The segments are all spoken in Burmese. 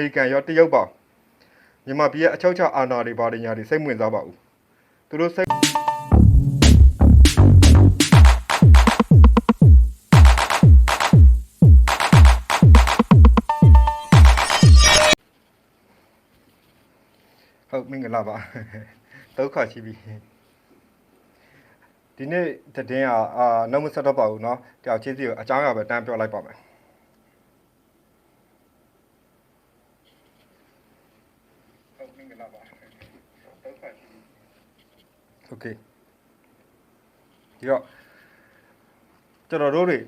မေရိကန်ရောတရုတ်ပါမြန်မာပြည်ရဲ့အချုပ်အခြာအာဏာတွေဘာတွေညာတွေစိတ်ဝင်စားပါဘူးသူတို့စိတ်ဟုတ်မင်္ဂလာပါဒုက္ခရှိပြီဒီနေ့တည်င်းอ่ะအာနှုတ်မဆက်တော့ပါဘူးเนาะကြောက်ချင်းစီကိုအကြောင်းအရာပဲတန်းပြောလိုက်ပါမယ် โอเคဒီတော့ကျွန်တော်တို့တွေ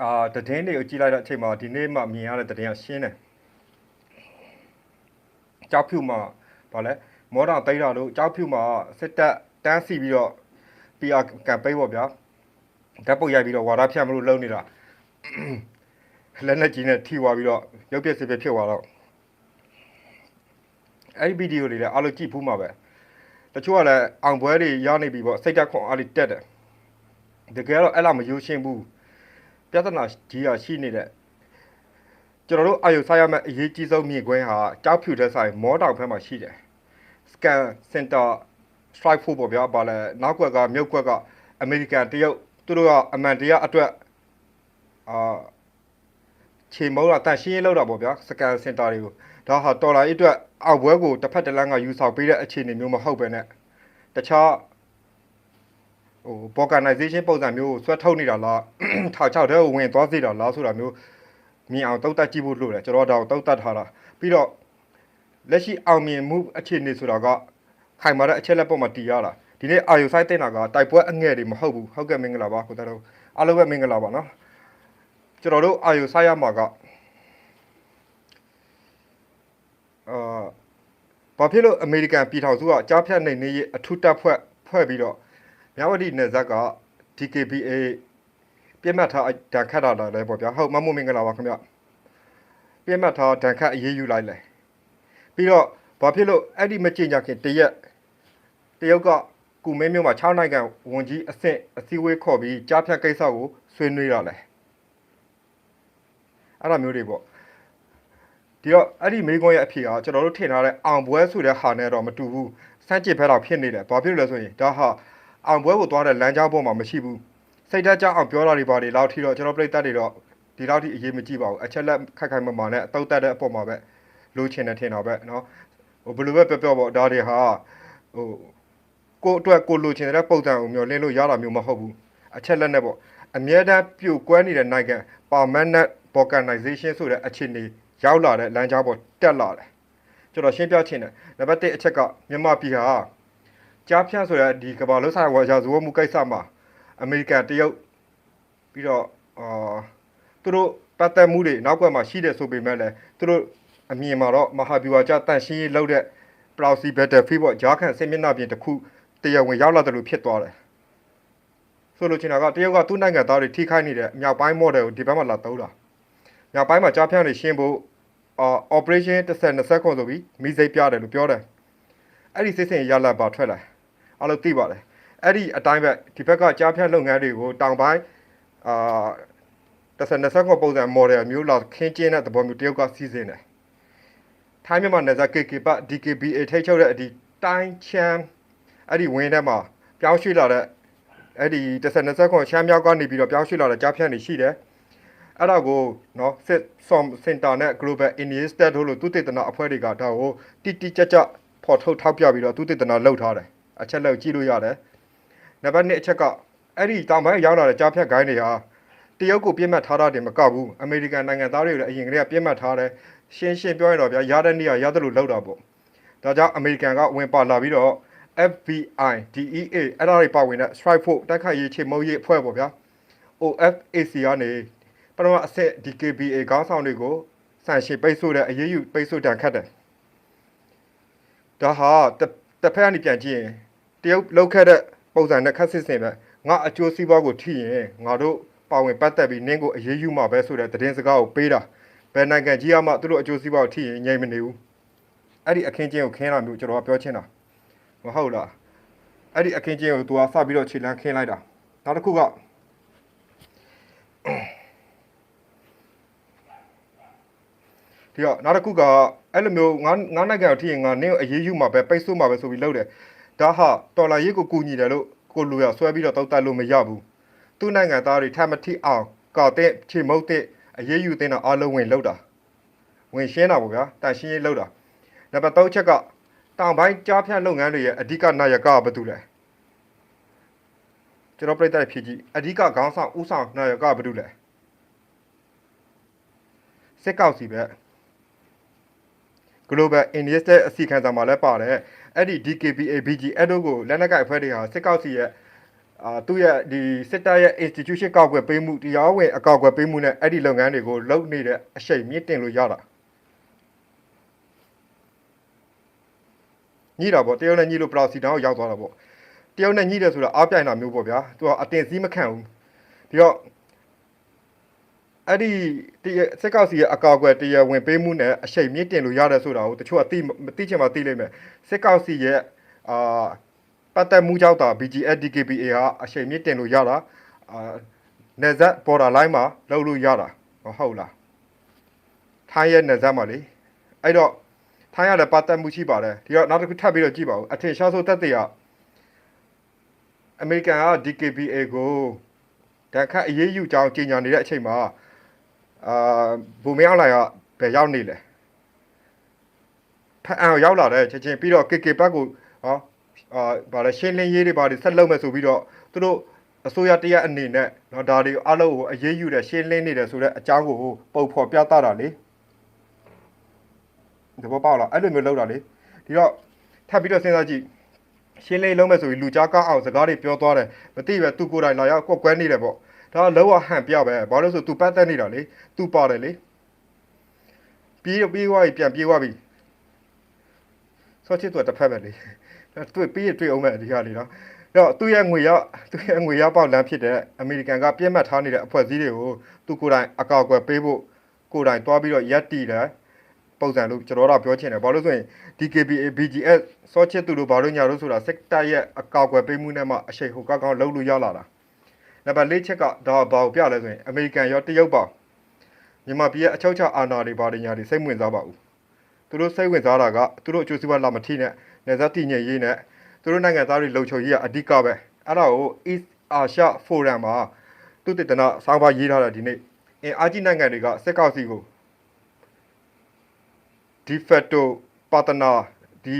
အာတည်င်းတွေကိုကြည့်လိုက်တဲ့အချိန်မှာဒီနေ့မှမြင်ရတဲ့တည်င်းကရှင်းတယ်ကြောက်ဖြူမှာဗာလဲမောတော်တိတ်တာတို့ကြောက်ဖြူမှာစစ်တပ်တန်းစီပြီးတော့ PR ကမ်ပိန်းပေါ့ဗျာဓာတ်ပုတ်ရိုက်ပြီးတော့ဝါဒဖြန့်မလို့လုပ်နေတာလက်နဲ့ကြီးနဲ့ထိသွားပြီးတော့ရုပ်ပြက်စစ်ပြက်ဖြစ်သွားတော့ အဲ့ဒီဗီဒီယိုတွေလည်းအားလုံးကြည့်ဖူးမှာပဲ တချို့ကလည်းအောင်ပွဲတွေရနေပြီပေါ့စိတ်ဓာတ်ခွန်အားလေးတက်တယ်တကယ်တော့အဲ့လောက်မရိုးရှင်းဘူးပြဿနာကြီးရရှိနေတဲ့ကျွန်တော်တို့အာယုဆိုင်ရမယ့်အရေးကြီးဆုံးမြင်ကွင်းဟာကြောက်ဖြူတဲ့ဆိုင်မောတောင်ဘက်မှာရှိတယ် scan center strike force ပေါ့ဗျာဘာလဲနောက်ကွက်ကမြုပ်ကွက်ကအမေရိကန်တရုတ်သူတို့ကအမှန်တရားအတွက်အာခြေမုံးတာတန်ရှင်းရေးလောက်တာပေါ့ဗျာ scan center တွေကိုဒါဟာတော်လာရေးအတွက် အောက်ဘွဲကိုတစ်ဖက်တစ်လမ်းကယူဆောင်ပေးတဲ့အခြေအနေမျိုးမဟုတ်ပဲနဲ့တခြားဟို organization ပုံစံမျိုးကိုဆွဲထုတ်နေတာလားထောက်ချောက်တဲ့ကိုဝင်သွားစေတာလားဆိုတာမျိုးမြင်အောင်တုံ့တက်ကြည့်ဖို့လိုတယ်ကျွန်တော်ဒါကိုတုံ့တက်ထားတာပြီးတော့လက်ရှိအောင်မြင်မှုအခြေအနေဆိုတာကခိုင်မာတဲ့အချက်လက်ပေါ်မှာတည်ရတာဒီနေ့အာယုဆိုင်တင်တာကတိုက်ပွဲအငယ်တွေမဟုတ်ဘူးဟုတ်ကဲ့မင်္ဂလာပါကိုတတော်အားလုံးပဲမင်္ဂလာပါနော်ကျွန်တော်တို့အာယုဆိုင်ရမှာက အာဘာဖြစ်လို့အမေရိကန်ပြည်ထောင်စုကကြားဖြတ်နေနေရေးအထူးတပ်ဖွဲ့ဖွဲ့ပြီးတော့မြဝတီနယ်ဇက်က DKBA ပြစ်မှတ်ထားဒဏ်ခတ်တာလည်းပေါ့ဗျာဟုတ်မမို့မင်္ဂလာပါခင်ဗျပြစ်မှတ်ထားဒဏ်ခတ်အရေးယူလိုက်လေပြီးတော့ဘာဖြစ်လို့အဲ့ဒီမကြင်ကြခင်တရက်တရုတ်ကကုမဲမျိုးမှာ6နိုင်ငံဝန်ကြီးအဆင့်အစည်းအဝေးခေါ်ပြီးကြားဖြတ်ကိစ္စကိုဆွေးနွေးရလဲအဲ့လိုမျိုးတွေပေါ့ ဒီတော့အဲ့ဒီမိကွန်းရဲ့အဖြစ်ကကျွန်တော်တို့ထင်ထားတဲ့အောင်ပွဲဆိုတဲ့ဟာနဲ့တော့မတူဘူးစမ်းကြည့်ဖက်တော့ဖြစ်နေတယ်ဘာဖြစ်လို့လဲဆိုရင်ဒါဟာအောင်ပွဲကိုသွားတဲ့လမ်းကြောင်းပေါ်မှာမရှိဘူးစိတ်ဓာတ်ကြောင့်အောင်ပြောတာတွေပါတွေလောက်ထီတော့ကျွန်တော်ပြိတ္တတွေတော့ဒီလောက်ထိအရေးမကြီးပါဘူးအချက်လက်ခက်ခိုင်မမာနဲ့အတုတ်တက်တဲ့အပေါ်မှာပဲလိုချင်တယ်ထင်တော့ပဲเนาะဟိုဘယ်လိုပဲပြောပြောပေါ့ဒါတွေဟာဟိုကိုယ့်အတွက်ကိုလိုချင်တဲ့ပုံစံကိုမျိုးလင်းလို့ရတာမျိုးမဟုတ်ဘူးအချက်လက်နဲ့ပေါ့အမြဲတမ်းပြိုကွဲနေတဲ့နိုင်ငံ permanent organization ဆိုတဲ့အခြေအနေ ရောက်လာတဲ့လမ်းကြောင်းပေါ်တက်လာတယ်ကျွန်တော်ရှင်းပြချင်တယ်နံပါတ်1အချက်ကမြန်မာပြည်ဟာကြားဖြန့်ဆိုတဲ့ဒီကမ္ဘာလုံးဆိုင်ဝါရာဇဝတ်မှုကိစ္စမှာအမေရိကန်တရုတ်ပြီးတော့အာသူတို့ပတ်သက်မှုတွေနောက်ကွယ်မှာရှိတယ်ဆိုပေမဲ့လည်းသူတို့အမြင်မှာတော့မဟာဗျူဟာကျတန့်ရှင်းရေးလုပ်တဲ့ Plausi Battlefield ပေါ့ဂျားခံစစ်မျက်နှာပြင်တစ်ခုတရားဝင်ရောက်လာတယ်လို့ဖြစ်သွားတယ်ဆိုလိုချင်တာကတရုတ်ကသူ့နိုင်ငံသားတွေထိခိုက်နေတဲ့မြောက်ပိုင်း model ကိုဒီဘက်မှာလာသုံးတာ ညပိုင်းမှာကြားဖြန့်နေရှင်းဖို့အာ operation 1020ခွန်ဆိုပြီးမိစိတ်ပြတယ်လို့ပြောတယ်အဲ့ဒီစစ်စင်ရလာပါထွက်လာအားလုံးသိပါတယ်အဲ့ဒီအတိုင်းပဲဒီဘက်ကကြားဖြန့်လုပ်ငန်းတွေကိုတောင်ပိုင်းအာ1020ခွန်ပုံစံ model မျိုးလာခင်းကျင်းတဲ့သဘောမျိုးတရုတ်ကစီစဉ်တယ်ထိုင်းမြန်မာနယ်စပ် KK ပ DKBA ထိတ်ချုပ်တဲ့အဒီတိုင်းချမ်းအဲ့ဒီဝင်းထဲမှာပြောင်းရွှေ့လာတဲ့အဲ့ဒီ1020ခွန်ရှမ်းမြောက်ကနေပြီးတော့ပြောင်းရွှေ့လာတဲ့ကြားဖြန့်တွေရှိတယ် အဲ့ဒါကိုနော်စစ် SOM Center နဲ့ Global Initiative တို့လိုသုတေသနအဖွဲ့တွေကဒါကိုတိတိကျကျဖော်ထုတ်ထောက်ပြပြီးတော့သုတေသနလုပ်ထားတယ်အချက်လောက်ကြည့်လို့ရတယ်နံပါတ်2အချက်ကအဲ့ဒီတောင်ပိုင်းရောက်လာတဲ့ကြားဖြတ်ဂိုင်းတွေဟာတရုတ်ကိုပြစ်မှတ်ထားတာတင်မကဘူးအမေရိကန်နိုင်ငံသားတွေလည်းအရင်ကတည်းကပြစ်မှတ်ထားတယ်ရှင်းရှင်းပြောရတော့ဗျာရတဲ့နေရာရတဲ့လို့လောက်တာပေါ့ဒါကြောင့်အမေရိကန်ကဝင်ပါလာပြီးတော့ FBI DEA အဲ့ဒါတွေပါဝင်တဲ့ Strike Force တိုက်ခိုက်ရေးချေမှုန်းရေးအဖွဲ့ပေါ့ဗျာ OFAC ကနေ ပထမအဆင့် DKBA ခေါင်းဆောင်တွေကိုဆန်ရှင်ပိတ်ဆို့တဲ့အရေးယူပိတ်ဆို့တန်ခတ်တယ်ဒါဟာတစ်တစ်ဖက်ကနေပြန်ကြည့်ရင်တရုတ်လောက်ခဲ့တဲ့ပုံစံနဲ့ခက်စစ်စင်ပဲငါအကျိုးစီးပွားကိုထိရင်ငါတို့ပါဝင်ပတ်သက်ပြီးနင်းကိုအရေးယူမှာပဲဆိုတဲ့သတင်းစကားကိုပေးတာဘယ်နိုင်ငံကြီးကမှသူတို့အကျိုးစီးပွားကိုထိရင်ငြိမ်မနေဘူးအဲ့ဒီအခင်းချင်းကိုခင်းလာမျိုးကျွန်တော်ကပြောချင်တာမဟုတ်လားအဲ့ဒီအခင်းချင်းကိုသူကစပြီးတော့ခြေလမ်းခင်းလိုက်တာနောက်တစ်ခုက ပြီးတော့နောက်တစ်ခုကအဲ့လိုမျိုးငါငါနိုင်ငံကိုထိရင်ငါနင်းကိုအရေးယူမှာပဲပိတ်ဆို့မှာပဲဆိုပြီးလုပ်တယ်ဒါဟာတော်လာရေးကိုကူညီတယ်လို့ကိုလူရဆွဲပြီးတော့တောက်တက်လို့မရဘူးသူ့နိုင်ငံသားတွေထပ်မထိအောင်ကောက်တဲ့ချေမုတ်တဲ့အရေးယူတဲ့အားလုံးဝင်လောက်တာဝင်ရှင်းတာပေါ့ဗျာတန်ရှင်းရေးလောက်တာနံပါတ်3ချက်ကတောင်ပိုင်းကြားဖြတ်လုပ်ငန်းတွေရဲ့အဓိကနာယကကဘာတူလဲကျွန်တော်ပြိတ္တဖြည့်ကြည့်အဓိကခေါင်းဆောင်ဥဆောင်နာယကကဘာတူလဲစစ်ကောက်စီပဲ Global Investor အစီခံစာမှာလည်းပါတယ်အဲ့ဒီ DKBA BG အဲ့တို့ကိုလက်နက်ကိုက်အဖွဲ့တွေဟာစစ်ကောက်စီရဲ့အာသူ့ရဲ့ဒီစစ်တပ်ရဲ့ institution ကောက်ွယ်ပေးမှုတရားဝင်အကောက်ွယ်ပေးမှုနဲ့အဲ့ဒီလုပ်ငန်းတွေကိုလုပ်နေတဲ့အရှိန်မြင့်တင်လို့ရတာညှိတာပေါ့တရုတ်နဲ့ညှိလို့ပလောက်စီတောင်ကိုရောက်သွားတာပေါ့တရုတ်နဲ့ညှိတယ်ဆိုတာအားပြိုင်တာမျိုးပေါ့ဗျာသူကအတင်စည်းမခံဘူးပြီးတော့ အဲ့ဒီတရားစက်ကောက်စီရဲ့အကောက်ွယ်တရားဝင်ပေးမှုနဲ့အရှိန်မြင့်တင်လို့ရတယ်ဆိုတာကိုတချို့ကသိမသိချင်မှသိလိမ့်မယ်စက်ကောက်စီရဲ့အာပတ်သက်မှုကြောင့်တာ BGS DKBA ဟာအရှိန်မြင့်တင်လို့ရတာအာနေဇက် border line မှာလောက်လို့ရတာဟုတ်လားထိုင်းရဲ့နေဇက်မှာလေအဲ့တော့ထိုင်းရလည်းပတ်သက်မှုရှိပါတယ်ဒီတော့နောက်တစ်ခုထပ်ပြီးတော့ကြည့်ပါဦးအထင်ရှားဆုံးသက်သေကအမေရိကန်က DKBA ကိုတန်ခတ်အရေးယူကြောင်းကြေညာနေတဲ့အချိန်မှာ အာဘူမရောက်လာရဘယ်ရောက်နေလဲဖအံရောက်လာတဲ့ချက်ချင်းပြီးတော့ KK ဘက်ကိုဟောအာဘာလဲရှင်းလင်းရေးတွေဘာတွေဆက်လုပ်မယ်ဆိုပြီးတော့သူတို့အစိုးရတရားအနေနဲ့နော်ဒါတွေအလုပ်ကိုအရေးယူတဲ့ရှင်းလင်းနေတယ်ဆိုတော့အကြောင်းကိုပုံဖော်ပြသတာလေဒီဘောပေါက်လားအဲ့လိုမျိုးလုပ်တာလေဒီတော့ထပ်ပြီးတော့စဉ်းစားကြည့်ရှင်းလင်းလုံးမဲ့ဆိုပြီးလူကြားကောင်းအောင်စကားတွေပြောသွားတယ်မသိပဲသူကိုယ်တိုင်လာရောက်ကွက်ကွဲနေတယ်ပေါ့ ဒါလောကဟန်ပြပဲဘာလို့ဆို तू ပတ်သက်နေတာလေ तू ပါတယ်လေပြေးပြေးသွားပြီပြန်ပြေးသွားပြီဆောချစ်သူတစ်ဖက်ပဲလေတွေ့ပြေးတွေ့အောင်မဲ့ဒီဟာလေနော်တော့သူ့ရဲ့ငွေရောက်သူ့ရဲ့ငွေရောက်ပေါက်လမ်းဖြစ်တဲ့အမေရိကန်ကပြည့်မှတ်ထားနေတဲ့အဖွဲ့အစည်းတွေကိုသူကိုယ်တိုင်အကောက်အကွယ်ပေးဖို့ကိုယ်တိုင်တွားပြီးတော့ရက်တီတယ်ပုံစံလို့ကျွန်တော်တို့ပြောချင်တယ်ဘာလို့ဆိုရင် DKBA BGS စောချစ်သူတို့ဘာလို့ညာလို့ဆိုတာစက်တာရဲ့အကောက်အကွယ်ပေးမှုနဲ့မှအရှိန်ဟိုကောက်ကောက်လှုပ်လို့ရလာတာ နံပါတ်၄ချက်ကဒါဘာကိုပြလဲဆိုရင်အမေရိကန်ရောတရုတ်ပါမြန်မာပြည်ရဲ့အချုပ်ချအာဏာတွေဘာတွေညာတွေစိတ်ဝင်စားပါဘူးသူတို့စိတ်ဝင်စားတာကသူတို့အကျိုးစီးပွားလာမထိနဲ့နေစားတည်ငြိမ်ရေးနဲ့သူတို့နိုင်ငံသားတွေလုံခြုံရေးကအဓိကပဲအဲ့ဒါကို East Asia Forum မှာသူတည်တနာစောင်းပါရေးထားတာဒီနေ့အင်အားကြီးနိုင်ငံတွေကစက်ကောက်စီကို de facto partner ဒီ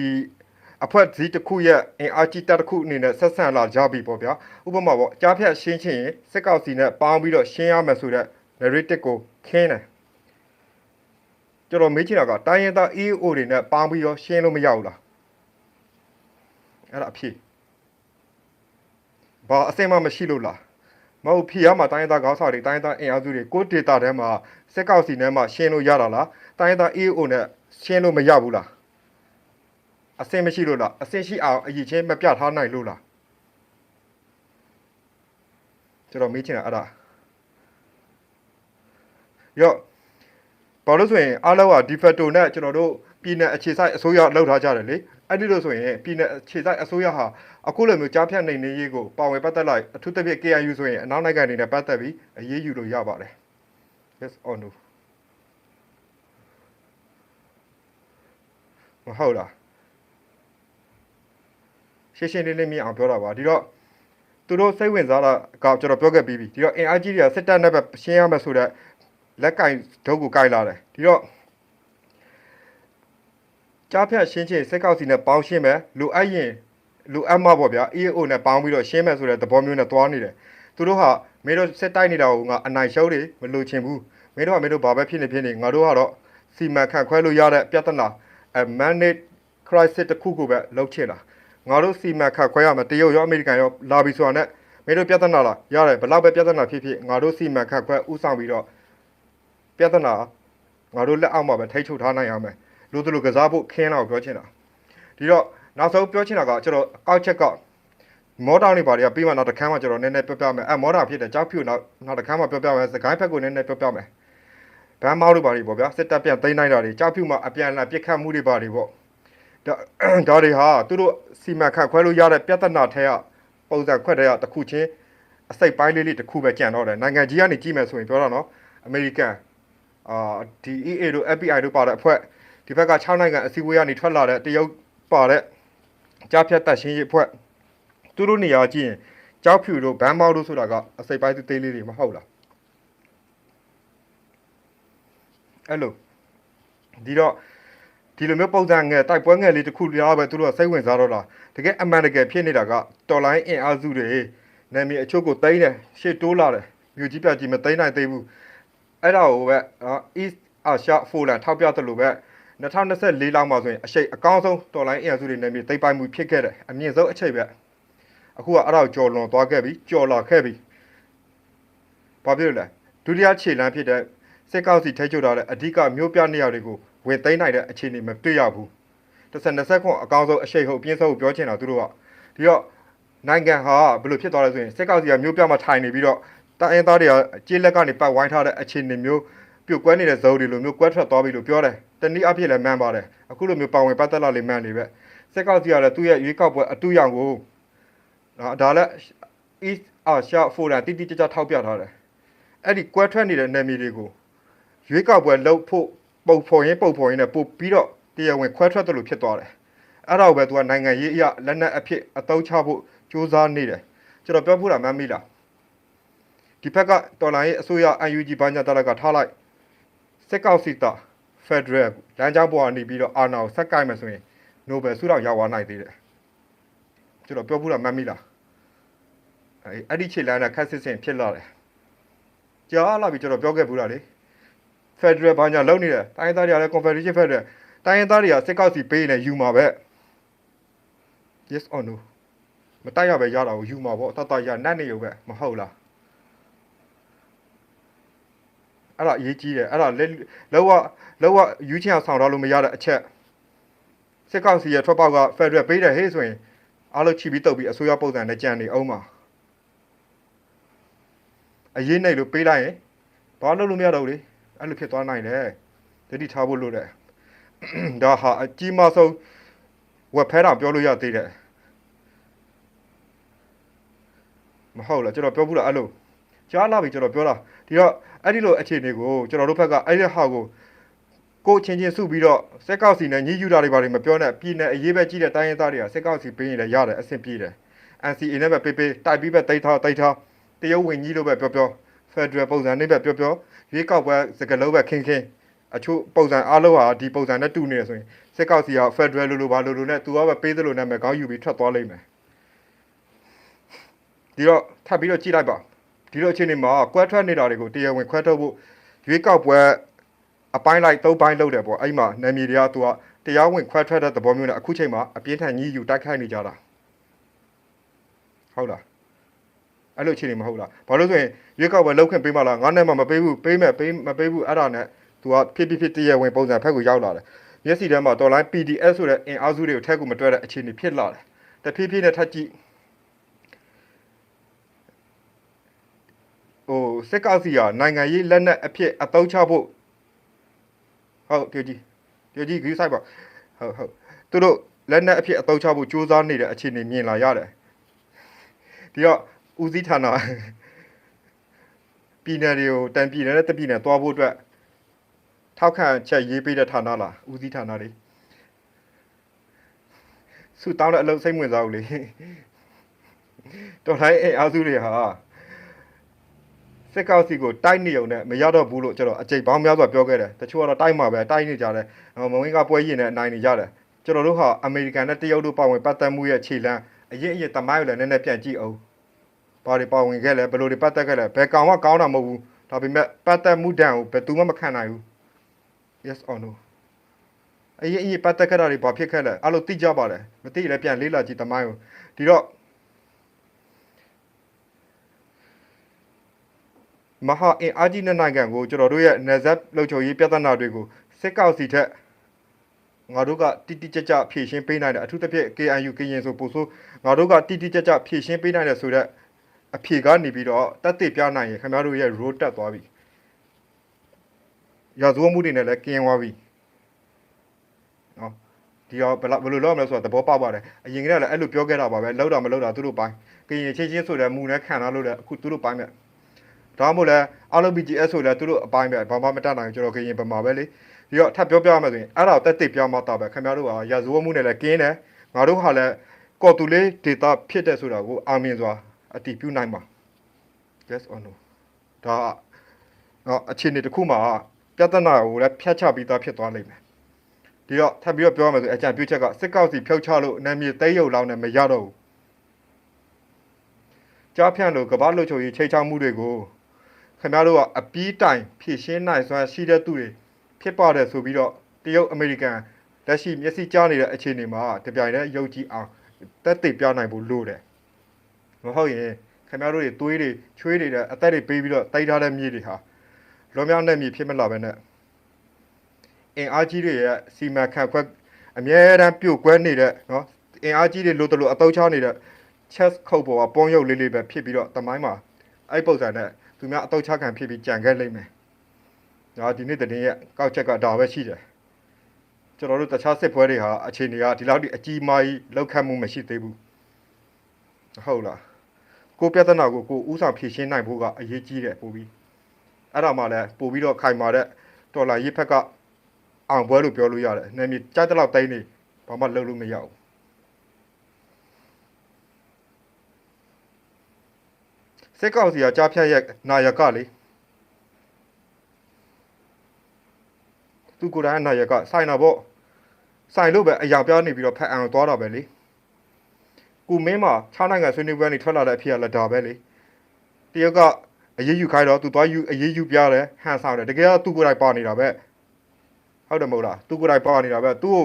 အဖွဲ့အစည်းတစ်ခုရဲ့အင်အားကြီးတပ်တစ်ခုအနေနဲ့ဆက်ဆံလာကြပြီပေါ့ဗျာဥပမာပေါ့ကြားဖြတ်ရှင်းချင်းရင်စစ်ကောက်စီနဲ့ပေါင်းပြီးတော့ရှင်းရမယ်ဆိုတော့ narrative ကိုခင်းတယ်ကျွန်တော်မေးချင်တာကတိုင်းရင်းသား EO တွေနဲ့ပေါင်းပြီးတော့ရှင်းလို့မရဘူးလားအဲ့ဒါအဖြစ်ဘာအစင်မှမရှိလို့လားမဟုတ်ဖြေရမှာတိုင်းရင်းသားခေါင်းဆောင်တွေတိုင်းရင်းသားအင်အားစုတွေကို data ထဲမှာစက်ကောက်စီထဲမှာရှင်းလို့ရတာလားတိုင်းရင်းသား EO နဲ့ရှင်းလို့မရဘူးလား အစင်မရှိလို့လားအစင်ရှိအောင်အရင်ချင်းမပြထားနိုင်လို့လားကျွန်တော်မေးချင်တာအဲ့ဒါရော့ဘာလို့ဆိုရင်အားလုံးက de facto နဲ့ကျွန်တော်တို့ပြည်နယ်အခြေစိုက်အစိုးရလောက်ထားကြတယ်လေအဲ့ဒီလိုဆိုရင်ပြည်နယ်အခြေစိုက်အစိုးရဟာအခုလိုမျိုးကြားဖြတ်နိုင်နေရေးကိုပါဝင်ပတ်သက်လိုက်အထူးသဖြင့် KNU ဆိုရင်အနောက်နိုင်ငံတွေနဲ့ပတ်သက်ပြီးအရေးယူလို့ရပါတယ် yes or no မဟုတ်လား ရှင်းရှင်းလင်းလင်းမြင်အောင်ပြောတာပါဒီတော့သူတို့စိတ်ဝင်စားတာကကျွန်တော်ပြောခဲ့ပြီးပြီဒီတော့အင်အားကြီးတွေကစစ်တပ်နဲ့ပဲရှင်းရမယ်ဆိုတော့လက်ကင်ဒုတ်ကိုကင်လာတယ်ဒီတော့ကြားဖြတ်ရှင်းချင်းစက်ကောက်စီနဲ့ပေါင်းရှင်းမယ်လူအပ်ရင်လူအပ်မပေါ့ဗျာ EAO နဲ့ပေါင်းပြီးတော့ရှင်းမယ်ဆိုတဲ့သဘောမျိုးနဲ့သွားနေတယ်သူတို့ဟာမင်းတို့စစ်တိုက်နေတာကိုငါအနိုင်ရှုံးတွေမလိုချင်ဘူးမင်းတို့ကမင်းတို့ဘာပဲဖြစ်နေဖြစ်နေငါတို့ကတော့စီမံခန့်ခွဲလို့ရတဲ့ပြဿနာအ manage crisis တစ်ခုခုပဲလုပ်ချင်လား ငါတို့စီမံခန့်ခွဲရမယ်တရုတ်ရောအမေရိကန်ရောလာပြီဆိုတာနဲ့မင်းတို့ပြဿနာလားရတယ်ဘလောက်ပဲပြဿနာဖြစ်ဖြစ်ငါတို့စီမံခန့်ခွဲဥဆောင်ပြီးတော့ပြဿနာငါတို့လက်အောက်မှာပဲထိ ंछ ချုပ်ထားနိုင်အောင်မယ်လူတို့လူကစားဖို့ခင်းတော့ပြောချင်တာဒီတော့နောက်ဆုံးပြောချင်တာကကျွန်တော်အောက်ချက်ကမော်တာနေပါတွေကပြီးမှနောက်တစ်ခါမှကျွန်တော်နည်းနည်းပြောပြမယ်အဲမော်တာဖြစ်တယ်ကြောက်ဖြူနောက်နောက်တစ်ခါမှပြောပြမယ်စကိုင်းဖက်ကိုနည်းနည်းပြောပြမယ်ဗန်းမောက်တွေပါတွေပေါ့ဗျာစစ်တပ်ပြန်သိမ်းနိုင်တာတွေကြောက်ဖြူမှာအပြန်အလှန်ပြစ်ခတ်မှုတွေပါတွေပေါ့ ဒါဒါတွေဟာသူတို့စီမံခန့်ခွဲလို့ရတဲ့ပြဿနာထဲကပုံစံခွက်တဲ့ကတစ်ခုချင်းအစိတ်ပိုင်းလေးလေးတစ်ခုပဲကြံတော့တယ်နိုင်ငံကြီးကနေကြည့်မယ်ဆိုရင်ပြောတော့နော်အမေရိကန်အာဒီ EA တို့ FBI တို့ပါတဲ့အဖွဲ့ဒီဘက်က6နိုင်ငံအစည်းအဝေးကနေထွက်လာတဲ့တရုတ်ပါတဲ့ကြားဖြတ်တက်ရှင်းရေးအဖွဲ့သူတို့နေရာကြည့်ရင်ကြောက်ဖြူတို့ဘန်းမောက်တို့ဆိုတာကအစိပ်ပိုင်းသေးသေးလေးတွေမဟုတ်လားအဲ့လိုဒီတော့ ဒီလိုမျိုးပုံစံငယ်တိုက်ပွဲငယ်လေးတစ်ခုတရားပဲသူတို့ကစိတ်ဝင်စားတော့လားတကယ်အမှန်တကယ်ဖြစ်နေတာကတော်လိုင်းအင်အားစုတွေနာမည်အချို့ကိုတိမ့်တယ်ရှေ့တိုးလာတယ်မြို့ကြီးပြကြီးမတိမ့်နိုင်သေးဘူးအဲ့ဒါကိုပဲနော် East Asia Forum ထောက်ပြတယ်လို့ပဲ2024လောက်မှာဆိုရင်အရှိတ်အကောင်းဆုံးတော်လိုင်းအင်အားစုတွေနဲ့မြေသိပ်ပိုင်မှုဖြစ်ခဲ့တယ်အမြင့်ဆုံးအချိတ်ပဲအခုကအဲ့ဒါကိုကြော်လွန်သွားခဲ့ပြီကြော်လာခဲ့ပြီဘာဖြစ်လို့လဲဒုတိယခြေလမ်းဖြစ်တဲ့စစ်ကောက်စီထိချုပ်ထားတဲ့အဓိကမျိုးပြနေရာတွေကို ဝင်သိမ်းနိုင်တဲ့အခြေအနေမတွေ့ရဘူးတစ်ဆက်နှစ်ဆက်ခွန်အကောင်းဆုံးအရှိတ်ဟုတ်အပြင်းဆုံးကိုပြောချင်တာသူတို့ကဒီတော့နိုင်ငံဟာဘယ်လိုဖြစ်သွားလဲဆိုရင်စစ်ကောက်စီကမျိုးပြမှာထိုင်နေပြီးတော့တိုင်းအင်းသားတွေကကြေးလက်ကနေပတ်ဝိုင်းထားတဲ့အခြေအနေမျိုးပြုတ်ကွဲနေတဲ့ဇုံတွေလိုမျိုးကွဲထွက်သွားပြီလို့ပြောတယ်။တနည်းအားဖြင့်လည်းမှန်ပါတယ်။အခုလိုမျိုးပါဝင်ပတ်သက်လာလိမ့်မှန်နေပဲ။စက်ကောက်စီကလည်းသူ့ရဲ့ရွေးကောက်ပွဲအတူရောင်ကိုနော်ဒါလည်း East Asia Forum တိတိကျကျထောက်ပြထားတယ်။အဲ့ဒီကွဲထွက်နေတဲ့နယ်မြေတွေကိုရွေးကောက်ပွဲလုပ်ဖို့ ပုံဖော်ရင်းပုံဖော်ရင်းနဲ့ပို့ပြီးတော့တရားဝင်ခွဲထွက်တယ်လို့ဖြစ်သွားတယ်။အဲ့ဒါကိုပဲသူကနိုင်ငံရေးအရလက်နက်အဖြစ်အသုံးချဖို့ကြိုးစားနေတယ်။ကျွန်တော်ပြောဖို့တာမှန်ပြီလား။ဒီဘက်ကတော်လိုင်းရဲ့အစိုးရ UNG ဘာညာတရကထားလိုက်စက်ကောက်စီတာဖက်ဒရယ်လမ်းကြောင်းပေါ်ကနေပြီးတော့အာဏာကိုဆက်ကိုက်မယ်ဆိုရင်နိုဘယ်ဆုတော့ရောက်သွားနိုင်သေးတယ်ကျွန်တော်ပြောဖို့တာမှတ်မိလားအဲအဲ့ဒီခြေလမ်းကခက်စစ်စင်ဖြစ်လာတယ်ကြားလာပြီကျွန်တော်ပြောခဲ့ဘူးလားလေ ဖက်ဒရယ်ဘာညာလုံနေတယ်တိုင်းသားတွေကလည်း Confederation Federal တိုင်းသားတွေကစက်ကောက်စီပေးနေယူမှာပဲ yes or no မတိုက်ရပဲရတာကိုယူမှာပေါ့တတ်တရနတ်နေရုံပဲမဟုတ်လားအဲ့ဒါအရေးကြီးတယ်အဲ့ဒါလက်လောကလောကယူချင်အောင်ဆောင်တော့လို့မရတဲ့အချက်စစ်ကောက်စီရဲ့ထွက်ပေါက်ကဖက်ဒရယ်ပေးတယ်ဟေးဆိုရင်အားလုံးချီပြီးတုတ်ပြီးအစိုးရပုံစံနဲ့ကြံနေအောင်ပါအရေးနိုင်လို့ပေးလိုက်ရင်ဘာလို့လို့မရတော့ဘူးလေ အဲ့လိုဖြစ်သွားနိုင်တယ်တတိထားဖို့လို့တယ်ဒါဟာအကြီးမဆုံးဝက်ဖဲတာပြောလို့ရသေးတယ်မဟုတ်လားကျွန်တော်ပြောဘူးလားအဲ့လိုကြားလာပြီကျွန်တော်ပြောတာဒီတော့အဲ့ဒီလိုအခြေအနေကိုကျွန်တော်တို့ဘက်ကအဲ့ဒီဟာကိုကိုယ်ချင်းချင်းစုပြီးတော့စက်ကောက်စီနဲ့ညီးယူတာတွေဘာတွေမပြောနဲ့ပြည်နယ်အရေးပဲကြီးတဲ့တိုင်းရင်းသားတွေကစက်ကောက်စီပေးရင်လည်းရတယ်အဆင်ပြေတယ် NCA နဲ့ပဲပေးပေးတိုက်ပြီးပဲတိတ်ထားတိတ်ထားတရုတ်ဝင်ကြီးလို့ပဲပြောပြော Federal ပုံစံနဲ့ပဲပြောပြော ရွေးကောက်ပွဲစကလုံးပဲခင်းခင်းအချို့ပုံစံအားလုံးဟာဒီပုံစံနဲ့တူနေတယ်ဆိုရင်စက်ကောက်စီက Federal လို့လို့ဘာလို့လို့နဲ့သူကပဲပေးသလိုနဲ့ပဲကောင်းယူပြီးထွက်သွားလိမ့်မယ်ဒီတော့ထပ်ပြီးတော့ကြည့်လိုက်ပါဒီလိုအခြေအနေမှာကွဲထွက်နေတာတွေကိုတရားဝင်ခွဲထုတ်ဖို့ရွေးကောက်ပွဲအပိုင်းလိုက်သုံးပိုင်းလုပ်တယ်ပေါ့အဲ့မှာနာမည်တွေကသူကတရားဝင်ခွဲထွက်တဲ့သဘောမျိုးနဲ့အခုချိန်မှာအပြင်းထန်ကြီးယူတိုက်ခိုက်နေကြတာဟုတ်လား အဲ့လိုအခြေအနေမဟုတ်လားဘာလို့ဆိုရင်ရွေးကောက်ပွဲလုပ်ခွင့်ပေးမလားငါနဲ့မှမပေးဘူးပေးမယ်ပေးမပေးဘူးအဲ့ဒါနဲ့သူကဖြစ်ဖြစ်ဖြစ်တရားဝင်ပုံစံဖက်ကိုရောက်လာတယ်မျက်စိထဲမှာတော်လိုင်း PDF ဆိုတဲ့အင်အားစုတွေကိုထက်ကူမတွဲတဲ့အခြေအနေဖြစ်လာတယ်တဖြည်းဖြည်းနဲ့ထပ်ကြည့်ဟိုစစ်ကောက်စီကနိုင်ငံရေးလက်နက်အဖြစ်အသုံးချဖို့ဟုတ်ပြောကြည့်ပြောကြည့်ဂိဆိုင်ပါဟုတ်ဟုတ်သူတို့လက်နက်အဖြစ်အသုံးချဖို့စူးစမ်းနေတဲ့အခြေအနေမြင်လာရတယ်ဒီတော့ ဦးစီးဌာနပြည်နယ်တွေကိုတန်ပြည်နယ်နဲ့တပြည်နယ်သွားဖို့အတွက်ထောက်ခံချက်ရေးပေးတဲ့ဌာနလားဦးစီးဌာနတွေစုတောင်းတဲ့အလုပ်စိတ်ဝင်စားဘူးလေတော်တိုင်းအင်အားစုတွေဟာစစ်ကောက်စီကိုတိုက်နေုံနဲ့မရတော့ဘူးလို့ကျွန်တော်အကြိမ်ပေါင်းများစွာပြောခဲ့တယ်တချို့ကတော့တိုက်မှာပဲတိုက်နေကြတယ်မဝင်းကပွဲရင်နဲ့အနိုင်နေကြတယ်ကျွန်တော်တို့ဟာအမေရိကန်နဲ့တရုတ်တို့ပါဝင်ပတ်သက်မှုရဲ့ခြေလှမ်းအရင်အရင်တမိုင်းကိုလည်းနည်းနည်းပြန်ကြည့်အောင် ဘာတွေပါဝင်ခဲ့လဲဘယ်လိုတွေပတ်သက်ခဲ့လဲဘယ်ကောင်ကကောင်းတာမဟုတ်ဘူးဒါပေမဲ့ပတ်သက်မှုတန်ကိုဘယ်သူမှမခံနိုင်ဘူး yes or no အရင်အရင်ပတ်သက်ခဲ့တာတွေဘာဖြစ်ခဲ့လဲအဲ့လိုသိကြပါတယ်မသိရင်လည်းပြန်လေးလာကြည့်တမိုင်းကိုဒီတော့မဟာအင်အားကြီးတဲ့နိုင်ငံကိုကျွန်တော်တို့ရဲ့နယ်စပ်လုံခြုံရေးပြဿနာတွေကိုစစ်ကောက်စီထက်ငါတို့ကတိတိကျကျဖြည့်ရှင်းပေးနိုင်တယ်အထူးသဖြင့် KNU ကရင်ဆိုပို့ဆိုငါတို့ကတိတိကျကျဖြည့်ရှင်းပေးနိုင်တယ်ဆိုတော့ အဖြေကနေပြီးတော့တက်တည်ပြနိုင်ရင်ခင်ဗျားတို့ရဲ့ road တက်သွားပြီရာဇဝမှုတွေနဲ့လည်းကင်းသွားပြီနော်ဒီတော့ဘယ်လောက်ဘယ်လိုလုပ်မလဲဆိုတော့သဘောပေါက်ပါတယ်အရင်ကတည်းကလည်းအဲ့လိုပြောခဲ့တာပါပဲလောက်တာမလောက်တာသူတို့ပိုင်းကရင်ချင်းချင်းဆိုတဲ့မူနဲ့ခံရလို့လည်းအခုသူတို့ပိုင်းမဲ့ဒါမှမဟုတ်လဲအားလုံး BGS ဆိုလဲသူတို့အပိုင်းပဲဘာမှမတတ်နိုင်ဘူးကျွန်တော်ကရင်ပမာပဲလေပြီးတော့ထပ်ပြောပြရမယ်ဆိုရင်အဲ့ဒါတက်တက်ပြောင်းမှတာပဲခင်ဗျားတို့ကရာဇဝတ်မှုနဲ့လည်းကင်းတယ်ငါတို့ဟာလည်းကော်တူလေးဒေတာဖြစ်တဲ့ဆိုတာကိုအာမင်စွာ အတည်ပြုနိုင်ပါ yes or no ဒါတော့အခြေအနေတစ်ခုမှာပြဿနာကိုလည်းဖျက်ချပြီးသားဖြစ်သွားလိမ့်မယ်ဒီတော့ထပ်ပြီးတော့ပြောရမယ်ဆိုအကြံပြုချက်ကစစ်ကောက်စီဖြုတ်ချလို့နာမည်သိရုပ်လောင်းနဲ့မရတော့ဘူးကြားဖြန့်လို့ကမ္ဘာလှုပ်ချုပ်ရေးချိတ်ချမှုတွေကိုခင်ဗျားတို့ကအပီးတိုင်ဖြည့်ရှင်းနိုင်စွမ်းရှိတဲ့သူတွေဖြစ်ပါတယ်ဆိုပြီးတော့တရုတ်အမေရိကန်လက်ရှိမျက်စိကြားနေတဲ့အခြေအနေမှာတပြိုင်တည်းရုပ်ကြည့်အောင်တက်သိပြနိုင်ဖို့လိုတယ် မဟုတ်ရင်ခင်ဗျားတို့တွေသွေးတွေချွေးတွေနဲ့အသက်တွေပေးပြီးတော့တိုက်ထားတဲ့မြေတွေဟာလွန်မြောက်တဲ့မြေဖြစ်မလာပဲနဲ့အင်အားကြီးတွေရဲ့စီမံခန့်ခွဲအမြဲတမ်းပြုတ်ကွဲနေတဲ့နော်အင်အားကြီးတွေလို့တလို့အတော့ချနေတဲ့ chess ခုတ်ပေါ်ကပုံရုပ်လေးလေးပဲဖြစ်ပြီးတော့တမိုင်းမှာအဲ့ပုံစံနဲ့သူများအတော့ချခံဖြစ်ပြီးကြံခဲ့လိမ့်မယ်။ဒါဒီနေ့တည်းရဲ့ကောက်ချက်ကဒါပဲရှိတယ်။ကျွန်တော်တို့တခြားစစ်ပွဲတွေဟာအခြေအနေကဒီလောက်ထိအကြီးမားကြီးလောက်ခတ်မှုမရှိသေးဘူး။ဟုတ်လား။ ကိုပြဿနာကိုကိုဥဆောင်ဖြေရှင်းနိုင်ဖို့ကအရေးကြီးတယ်ပို့ပြီး။အဲ့ဒါမှလည်းပို့ပြီးတော့ခိုင်မာတဲ့တော်လာရေးဖက်ကအောင်ပွဲလို့ပြောလို့ရတယ်။နာမည်ကြိုက်တဲ့လောက်တိုင်းနေဘာမှလုပ်လို့မရဘူး။စစ်ကောင်စီကကြားဖြတ်ရဲ့နာယကလေသူကိုယ်တိုင်ကနာယကဆိုင်တာပေါ့ဆိုင်လို့ပဲအရာပြနေပြီးတော့ဖက်အောင်သွားတာပဲလေ ကုမင်းမှာခြားနိုင်ငံဆွေးနွေးပွဲနေထွက်လာတဲ့အဖြစ်ကလည်းဒါပဲလေတရုတ်ကအရေးယူခိုင်းတော့သူသွားယူအရေးယူပြတယ်ဟန်ဆောင်တယ်တကယ်တော့သူကိုယ်တိုင်ပါနေတာပဲဟုတ်တယ်မဟုတ်လားသူကိုယ်တိုင်ပါနေတာပဲသူ့ကို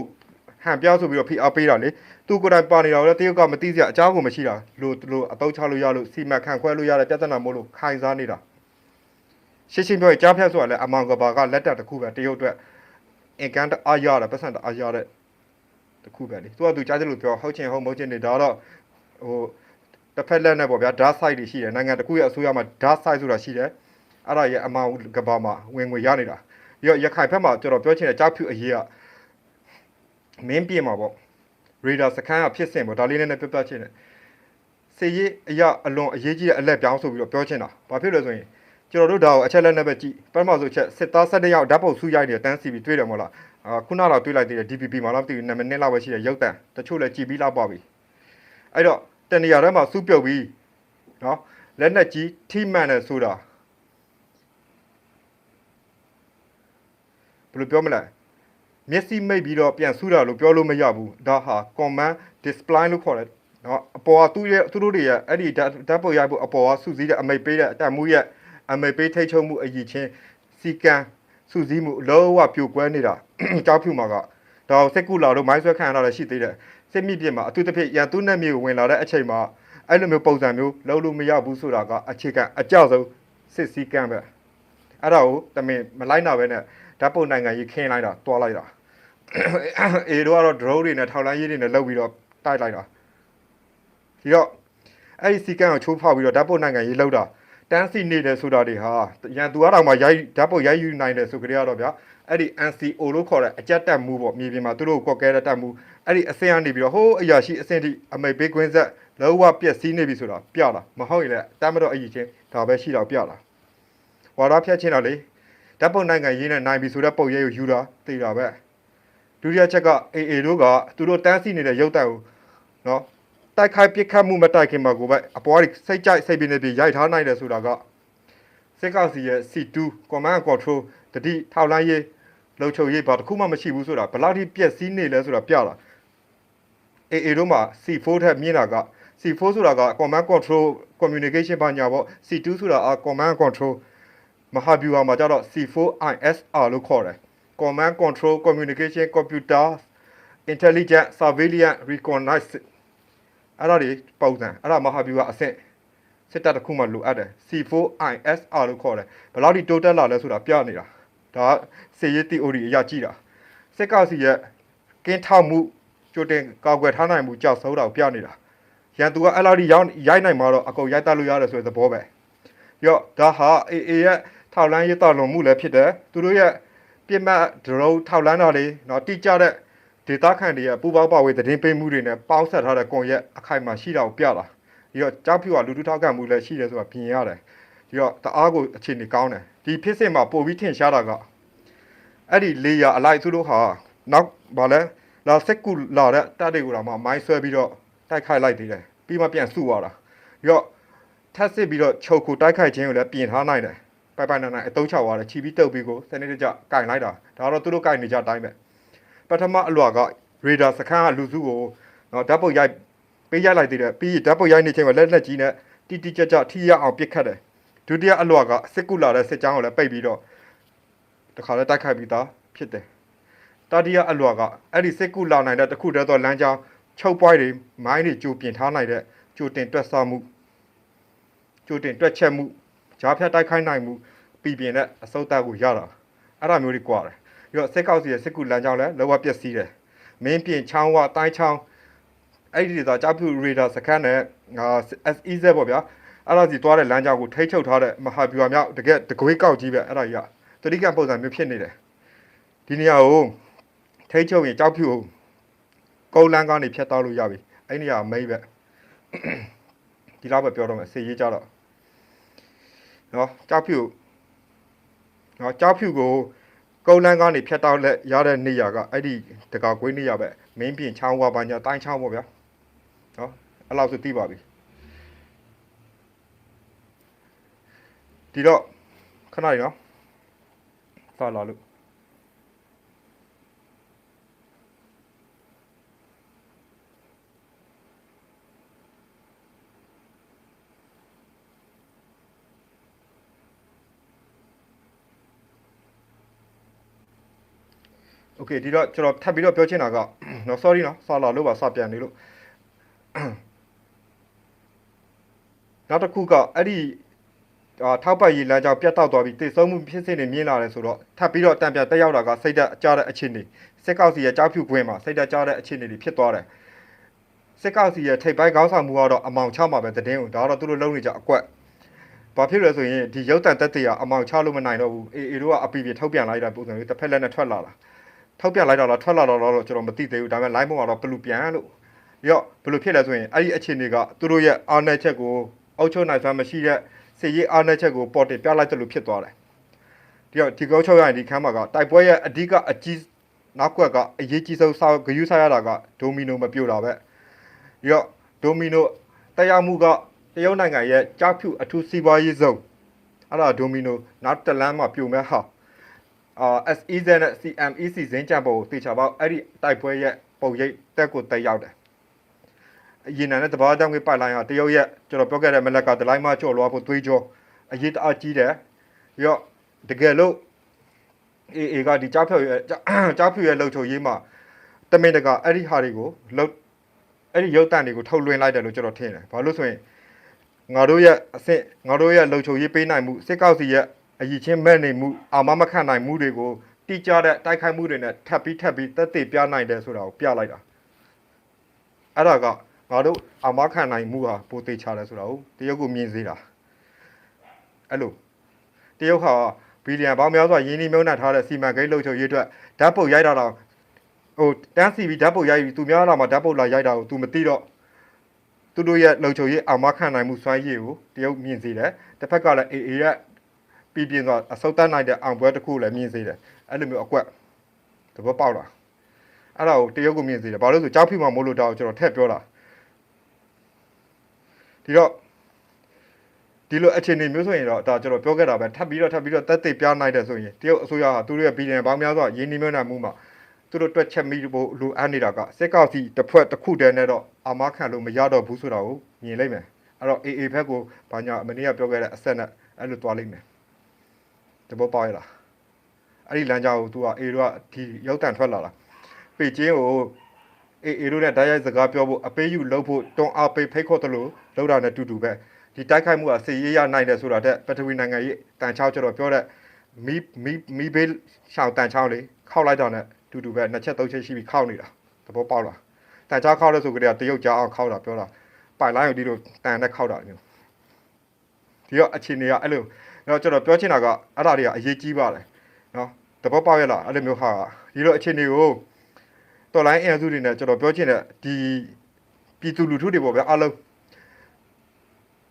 ဟန်ပြဆိုပြီးတော့ဖိအားပေးတာလေသူကိုယ်တိုင်ပါနေတာကိုလည်းတရုတ်ကမသိစရာအကြောင်းကိုမရှိတာလို့လို့အတော့ချလို့ရလို့စီမံခန့်ခွဲလို့ရတဲ့ပြဿနာမို့လို့ခိုင်စားနေတာရှင်းရှင်းပြောရင်ကြားဖြတ်ဆိုတာလည်းအမောင်ကဘာကလက်တက်တစ်ခုပဲတရုတ်အတွက်အင်ကန်တအားရတာပတ်စံတအားရတဲ့ တစ်ခုပဲလေသူကသူကြားတယ်လို့ပြောဟုတ်ချင်ဟုတ်မဟုတ်ချင်နေဒါတော့ဟိုတစ်ဖက်လက်နဲ့ပေါ့ဗျာ dark side တွေရှိတယ်နိုင်ငံတစ်ခုရဲ့အစိုးရမှာ dark side ဆိုတာရှိတယ်အဲ့ဒါရဲ့အမောင်ကဘာမှာဝင်ငွေရနေတာပြီးတော့ရခိုင်ဘက်မှာကျွန်တော်ပြောချင်တဲ့ကြောက်ဖြူအရေးကမင်းပြေမှာပေါ့ရေဒါစခန်းကဖြစ်စဉ်ပေါ့ဒါလေးနဲ့ပြပြချင်းတယ်စေရေးအရာအလွန်အရေးကြီးတဲ့အလက်ပြောင်းဆိုပြီးတော့ပြောချင်တာဘာဖြစ်လဲဆိုရင်ကျွန်တော်တို့ဒါကိုအချက်လက်နဲ့ပဲကြည့်ပထမဆုံးချက်စစ်သား၁၁ယောက်ဓာတ်ပုံစုရိုက်နေတဲ့တန်းစီပြီးတွေ့တယ်မို့လား အာခုနတော့တွေ့လိုက်သေးတယ် DPP မှာတော့မသိဘူးနာမည်နဲ့လောက်ပဲရှိတယ်ရုပ်တံတချို့လည်းကြည်ပြီးလောက်ပါပြီအဲ့တော့တန်နေရာထဲမှာစုပြုတ်ပြီးနော်လက်နက်ကြီးထိမှန်တယ်ဆိုတာဘယ်လိုပြောမလဲမျက်စိမိတ်ပြီးတော့ပြန်ဆူတာလို့ပြောလို့မရဘူးဒါဟာ command display လို့ခေါ်တယ်နော်အပေါ်ကသူ့ရဲ့သူတို့တွေရဲ့အဲ့ဒီဓာတ်ပုံရိုက်ဖို့အပေါ်ကစုစည်းတဲ့အမိတ်ပေးတဲ့အတမှုရဲ့အမိတ်ပေးထိတ်ချုံမှုအကြီးချင်းစီကံ စုစည်းမှုအလောဝပြိုကွဲနေတာကြောက်ဖြူမှာကဒါစက်ကူလာတော့မိုင်းဆွဲခံရတာလည်းရှိသေးတယ်စစ်မိပြစ်မှာအထူးသဖြင့်ရန်သူနဲ့မျိုးဝင်လာတဲ့အချိန်မှာအဲ့လိုမျိုးပုံစံမျိုးလုံးလို့မရဘူးဆိုတာကအခြေခံအကြောက်ဆုံးစစ်စည်းကံပဲအဲ့ဒါကိုတမင်မလိုက်နာပဲနဲ့ဓာတ်ပုံနိုင်ငံကြီးခင်းလိုက်တာတွားလိုက်တာအေတို့ကတော့ drone တွေနဲ့ထောက်လိုင်းရေးတွေနဲ့လောက်ပြီးတော့တိုက်လိုက်တာဒီတော့အဲ့ဒီစီကံကိုချိုးဖောက်ပြီးတော့ဓာတ်ပုတ်နိုင်ငံရေးလောက်တာ တန်းစီနေတယ်ဆိုတာတွေဟာရန်သူကတော့မှရိုက်ဓာတ်ပုတ်ရိုက်ယူနိုင်တယ်ဆိုကြရတော့ဗျာအဲ့ဒီ NCO လို့ခေါ်တဲ့အကြက်တက်မှုပေါ့မြေပြင်မှာသူတို့ကိုကော့ကဲတဲ့တက်မှုအဲ့ဒီအစင်ကနေပြီးတော့ဟိုးအရာရှိအစင်တိအမိတ်ပေးကွင်းဆက်လောကပြက်စီးနေပြီဆိုတာပြတာမဟုတ်ရင်လည်းတမ်းမတော့အကြီးချင်းဒါပဲရှိတော့ပြတာဝါရဖြတ်ချင်းတော့လေဓာတ်ပုတ်နိုင်ငံရေးနဲ့နိုင်ပြီဆိုတဲ့ပုံရိပ်ကိုယူတာသိတာပဲဒုတိယချက်ကအေအေတို့ကသူတို့တန်းစီနေတဲ့ရုပ်တက်ကိုနော် တိုက်ခိုက်ပစ်ခတ်မှုမတိုက်ခင်မှာကိုပဲအပေါ်ကစိတ်ကြိုက်စိတ်ပြင်းနေပြီးရိုက်ထားနိုင်တယ်ဆိုတာကစစ်ကောင်စီရဲ့ C2 command and control တတိထောက်လိုင်းရေးလုံခြုံရေးဘာတစ်ခုမှမရှိဘူးဆိုတာဘယ်လောက်ထိပြက်စီးနေလဲဆိုတာပြတာအေအေတို့မှာ C4 ထက်မြင့်တာက C4 ဆိုတာက command control communication ဘာညာပေါ့ C2 ဆိုတာက command and control မဟာဗျူဟာမှာကျတော့ C4ISR လို့ခေါ်တယ် command control communication computer intelligence surveillance recognize အဲ့ဒါတွေပုံစံအဲ့ဒါမဟာဗျူဟာအဆင့်စစ်တပ်တစ်ခုမှလိုအပ်တယ် C4ISR လို့ခေါ်တယ်ဘယ်လောက်ထိတိုးတက်လာလဲဆိုတာပြနေတာဒါစေရေး theory အရာကြည့်တာစစ်ကောင်စီရဲ့ကင်းထောက်မှုကြိုတင်ကာကွယ်ထားနိုင်မှုကြောက်စိုးတာကိုပြနေတာရန်သူကအဲ့လောက်ထိရောက်ရိုက်နိုင်မှာတော့အကုန်ရိုက်တတ်လို့ရတယ်ဆိုတဲ့သဘောပဲရော့ဒါဟာ AA ရဲ့ထောက်လန်းရေးတော်လွန်မှုလည်းဖြစ်တယ်သူတို့ရဲ့ ပြစ်မှတ်ဒရုန်းထောက်လန်းတာလေးเนาะတိကျတဲ့ ဒေတာခန့်တွေရဲ့ပူပေါင်းပါဝေသတင်းပေးမှုတွေနဲ့ပေါင်းဆက်ထားတဲ့ကွန်ရက်အခိုင်အမာရှိတာကိုပြတာပြီးတော့ကြောက်ဖြူကလူထုထောက်ခံမှုလည်းရှိတယ်ဆိုတာပြင်ရတယ်ဒီတော့တအားကိုအခြေအနေကောင်းတယ်ဒီဖြစ်စဉ်မှာပို့ပြီးထင်ရှားတာကအဲ့ဒီလေယာအလိုက်သူတို့ဟာနောက်ဗာလဲလာစက်ကူလာတဲ့တပ်တွေကိုတော့မှမိုင်းဆွဲပြီးတော့တိုက်ခိုက်လိုက်သေးတယ်ပြီးမှပြန်စုသွားတာဒီတော့ထပ်စစ်ပြီးတော့ချုပ်ကိုတိုက်ခိုက်ခြင်းကိုလည်းပြင်ထားနိုင်တယ်ပိုင်ပိုင်နိုင်နိုင်အတုံးချသွားတယ်ချီပြီးတုပ်ပြီးကိုစနေတကျကင်လိုက်တာဒါတော့သူတို့ကင်နေကြအတိုင်းပဲ ပထမအလွာကရေဒါစခန်းကလူစုကိုနော်ဓာတ်ပုတ်ရိုက်ပေးရိုက်လိုက်သေးတယ်ပြီးဓာတ်ပုတ်ရိုက်နေချိန်မှာလက်လက်ကြီးနဲ့တိတိကျကျထိရအောင်ပစ်ခတ်တယ်ဒုတိယအလွာကစစ်ကူလာတဲ့စစ်ကြောင်းကိုလည်းပိတ်ပြီးတော့တခါလဲတိုက်ခိုက်ပြီးသားဖြစ်တယ်တတိယအလွာကအဲ့ဒီစစ်ကူလာနိုင်တဲ့တခုတည်းသောလမ်းကြောင်းချုပ်ပွိုင်းတွေမိုင်းတွေကြိုပြင်ထားနိုင်တဲ့ကြိုတင်တွက်ဆမှုကြိုတင်တွက်ချက်မှုဂျားဖြတ်တိုက်ခိုက်နိုင်မှုပြည်ပြင်တဲ့အစုပ်သားကိုရတာအဲ့ဒါမျိုးတွေကြွားတယ် ပြီးတော့စစ်ကောက်စီရဲ့စစ်ကူလမ်းကြောင်းလည်းလောကပျက်စီးတယ်မင်းပြင်ချောင်းဝတိုင်းချောင်းအဲ့ဒီဒေသကြောက်ဖြူရေဒါစခန်းနဲ့ငါ SEZ ပေါ့ဗျာအဲ့ဒါစီသွားတဲ့လမ်းကြောင်းကိုထိတ်ချုပ်ထားတဲ့မဟာဗျူဟာမြောက်တကယ်တကွေးကောက်ကြီးပဲအဲ့ဒါကြီးကတတိကပုံစံမျိုးဖြစ်နေတယ်ဒီနေရာကိုထိတ်ချုပ်ရင်ကြောက်ဖြူကိုကုန်းလန်းကနေဖြတ်တောက်လို့ရပြီအဲ့နေရာမိတ်ပဲဒီလောက်ပဲပြောတော့မယ်စေရေးကြတော့နော်ကြောက်ဖြူနော်ကြောက်ဖြူကို ကုန်းလန်းကနေဖြတ်တောက်လက်ရတဲ့နေရာကအဲ့ဒီတကာကွေးနေရာပဲမင်းပြင်ချောင်းဝါပါညာတိုင်းချောင်းပေါ့ဗျာနော်အဲ့လောက်ဆိုသိပါပြီဒီတော့ခဏလေးနော်စလာလို့ โอเคဒီတော့ကျွန်တော်ထပ်ပြီးတော့ပြောချင်တာကနော် sorry နော်စလာလို့ပါစပြန်နေလို့နောက်တစ်ခုကအဲ့ဒီ အာထောက်ပတ်ရေးလမ်းကြောင်းပြတ်တောက်သွားပြီးတိတ်ဆုံးမှုဖြစ်စဉ်တွေမြင်လာတယ်ဆိုတော့ထပ်ပြီးတော့တံပြန်တက်ရောက်တာကစိတ်သက်ကြတဲ့အခြေအနေစစ်ကောက်စီရဲ့ကြောက်ဖြူခွင်းမှာစိတ်သက်ကြတဲ့အခြေအနေတွေဖြစ်သွားတယ်စစ်ကောက်စီရဲ့ထိပ်ပိုင်းခေါင်းဆောင်မှုကတော့အမောင်ချမှာပဲတည်င်းကိုဒါကတော့သူတို့လုံးနေကြအကွက်ဘာဖြစ်လဲဆိုရင်ဒီရုပ်တံတက်တရအမောင်ချလို့မနိုင်တော့ဘူးအေအေတို့ကအပီပီထုတ်ပြန်လိုက်တာပုံစံမျိုးတစ်ဖက်လက်နဲ့ထွက်လာတာ ထုတ်ပြန်လိုက်တော့လားထွက်လာတော့တော့ကျွန်တော်မသိသေးဘူးဒါပေမဲ့ line ပေါ်ကတော့ဘလူပြန်လို့ရော့ဘလူဖြစ်လဲဆိုရင်အဲ့ဒီအခြေအနေကသူတို့ရဲ့အားနည်းချက်ကိုအောက်ချုပ်နိုင်စွမ်းမရှိတဲ့စေရေးအားနည်းချက်ကိုပေါ်တင်ပြလိုက်တယ်လို့ဖြစ်သွားတယ်။ဒီတော့ဒီကောက်ချုပ်ရရင်ဒီခန်းမှာကတိုက်ပွဲရဲ့အဓိကအကြီးနောက်ကွက်ကအရေးကြီးဆုံးစာဂယူးစားရတာကဒိုမီနိုမပြိုတာပဲ။ဒီတော့ဒိုမီနိုတရားမှုကတရုတ်နိုင်ငံရဲ့ကြောက်ဖြူအထူးစီးပွားရေးဇုံအဲ့ဒါဒိုမီနိုနောက်တလန်းမှာပြိုမဲ့ဟာ အာ SEZ နဲ့ CMEC ဇင်းကြံပေါ်ကိုတေချာပေါက်အဲ့ဒီတိုက်ပွဲရဲ့ပုံရိပ်တက်ကိုတက်ရောက်တယ်အရင်နဲ့တဘာတောင်းကြီးပိုက်လိုင်းကတရုတ်ရဲ့ကျွန်တော်ပြောခဲ့တဲ့မလက်ကဒလိုင်းမကျော်လွားဖို့တွေးကြောအရေးတအားကြီးတယ်ပြီးတော့တကယ်လို့အေအေကဒီကြားဖြော်ရဲ့ကြားဖြော်ရဲ့လှုပ်ချုပ်ရေးမှာတမင်တကအဲ့ဒီဟာတွေကိုလှုပ်အဲ့ဒီရုပ်တန်တွေကိုထုတ်လွှင့်လိုက်တယ်လို့ကျွန်တော်ထင်တယ်ဘာလို့ဆိုရင်ငါတို့ရဲ့အဆင့်ငါတို့ရဲ့လှုပ်ချုပ်ရေးပေးနိုင်မှုစစ်ကောက်စီရဲ့ အရေးချင်းမဲ့နေမှုအာမမခံနိုင်မှုတွေကိုတိကျတဲ့တိုက်ခိုက်မှုတွေနဲ့ထပ်ပြီးထပ်ပြီးတက်သေးပြနိုင်တယ်ဆိုတာကိုပြလိုက်တာအဲ့ဒါကငါတို့အမခံနိုင်မှုဟာပိုသေးချတယ်ဆိုတာကိုတရုတ်ကမြင်စေတာအဲ့လိုတရုတ်ဟာဘီလီယံပေါင်းများစွာရင်းနှီးမြှုပ်နှံထားတဲ့စီမံကိန်းလှုပ်ချုပ်ရေးအတွက်ဓာတ်ပုတ်ရိုက်တာတော့ဟိုတန်းစီပြီးဓာတ်ပုတ်ရိုက်ပြီးသူများလာမှာဓာတ်ပုတ်လာရိုက်တာကို तू မသိတော့သူတို့ရဲ့လှုပ်ချုပ်ရေးအမခံနိုင်မှုစွမ်းရည်ကိုတရုတ်မြင်စေတယ်တစ်ဖက်ကလည်းအေအေရဲ့ ပြည်ပြင်းစွာအဆုတ်တတ်နိုင်တဲ့အောင်ပွဲတစ်ခုကိုလည်းမြင်စေတယ်အဲ့လိုမျိုးအကွက်သဘောပေါက်လားအဲ့ဒါကိုတရုတ်ကမြင်စေတယ်ဘာလို့လဲဆိုကြောက်ဖိမှမို့လို့တောက်ကျွန်တော်ထည့်ပြောတာဒီတော့ဒီလိုအခြေအနေမျိုးဆိုရင်တော့ဒါကျွန်တော်ပြောခဲ့တာပဲထပ်ပြီးတော့ထပ်ပြီးတော့တက်သိပြနိုင်တယ်ဆိုရင်တရုတ်အစိုးရဟာသူတို့ရဲ့ဘီလီယံပေါင်းများစွာရင်းနှီးမြှုပ်နှံမှုမှာသူတို့တွက်ချက်မိဖို့လိုအပ်နေတာကစစ်ကောက်စီတစ်ဖွဲ့တစ်ခုတည်းနဲ့တော့အာမခံလို့မရတော့ဘူးဆိုတာကိုမြင်လိုက်မယ်အဲ့တော့ AA ဘက်ကိုဘာညာမနေ့ကပြောခဲ့တဲ့အဆက်နဲ့အဲ့လိုသွားလိုက်မယ် တဘောပေါက်ရလားအဲ့ဒီလမ်းကြောင်းကို तू က A တို့ကဒီရောက်တန်ထွက်လာတာပေကျင်းကိုအေအေတို့နဲ့ဓာတ်ရိုက်စကားပြောဖို့အပေးယူလုပ်ဖို့တွန်းအားပေးဖိတ်ခေါ်တယ်လို့လောက်တာနဲ့တူတူပဲဒီတိုက်ခိုက်မှုကစီရေးရနိုင်တယ်ဆိုတာတဲ့ပထဝီနိုင်ငံရေးတန်ချောက်ကျတော့ပြောတဲ့မီမီမီဘေးရှောင်းတန်ချောင်းလေးခောက်လိုက်တော့နဲ့တူတူပဲနှစ်ချက်သုံးချက်ရှိပြီးခောက်နေတာသဘောပေါက်လားတန်ချောက်ခောက်လို့ဆိုကြတဲ့တရုတ်ကြားအောင်ခောက်တာပြောတာပိုင်လိုင်းကိုဒီလိုတန်နဲ့ခောက်တာမျိုး ဒီတော့အခြေအနေကအဲ့လိုတော့ကျွန်တော်ပြောချင်တာကအဲ့ဒါတွေကအရေးကြီးပါတယ်နော်သဘောပေါက်ရလားအဲ့လိုမျိုးဟာဒီလိုအခြေအနေကိုတော်လိုင်းအင်အားစုတွေနဲ့ကျွန်တော်ပြောချင်တဲ့ဒီပြည်သူလူထုတွေပေါ့ဗျာအားလုံး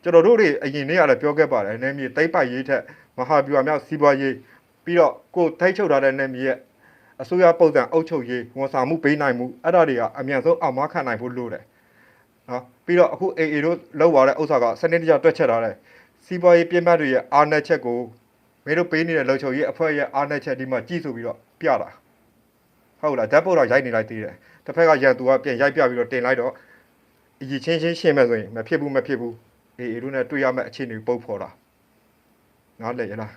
ကျွန်တော်တို့တွေအရင်နေ့ကလည်းပြောခဲ့ပါတယ်နယ်မြေတိတ်ပိုက်ရေးထက်မဟာဗျူဟာမြောက်စီးပွားရေးပြီးတော့ကိုယ်ထိတ်ချုပ်ထားတဲ့နယ်မြေရဲ့အစိုးရပုံစံအုပ်ချုပ်ရေးဝန်ဆောင်မှုပေးနိုင်မှုအဲ့ဒါတွေကအမြန်ဆုံးအောင်မခံနိုင်ဖို့လိုတယ်နော်ပြီးတော့အခု AA တို့လောက်သွားတဲ့ဥစ္စာကစနစ်တကျတွက်ချက်ထားတယ် စီးပွားရေးပြင်ပတွေရဲ့အားနည်းချက်ကိုမင်းတို့ပေးနေတဲ့လုံခြုံရေးအဖွဲ့ရဲ့အားနည်းချက်ဒီမှာကြည့်ဆိုပြီးတော့ပြတာဟုတ်လားဓာတ်ပုံတော့ရိုက်နေလိုက်သေးတယ်တစ်ဖက်ကရန်သူကပြန်ရိုက်ပြပြီးတော့တင်လိုက်တော့အကြီးချင်းချင်းရှင်းမဲ့ဆိုရင်မဖြစ်ဘူးမဖြစ်ဘူးအေးအေးတို့နဲ့တွေ့ရမယ့်အခြေအနေပုတ်ဖော်တာနားလည်ရလား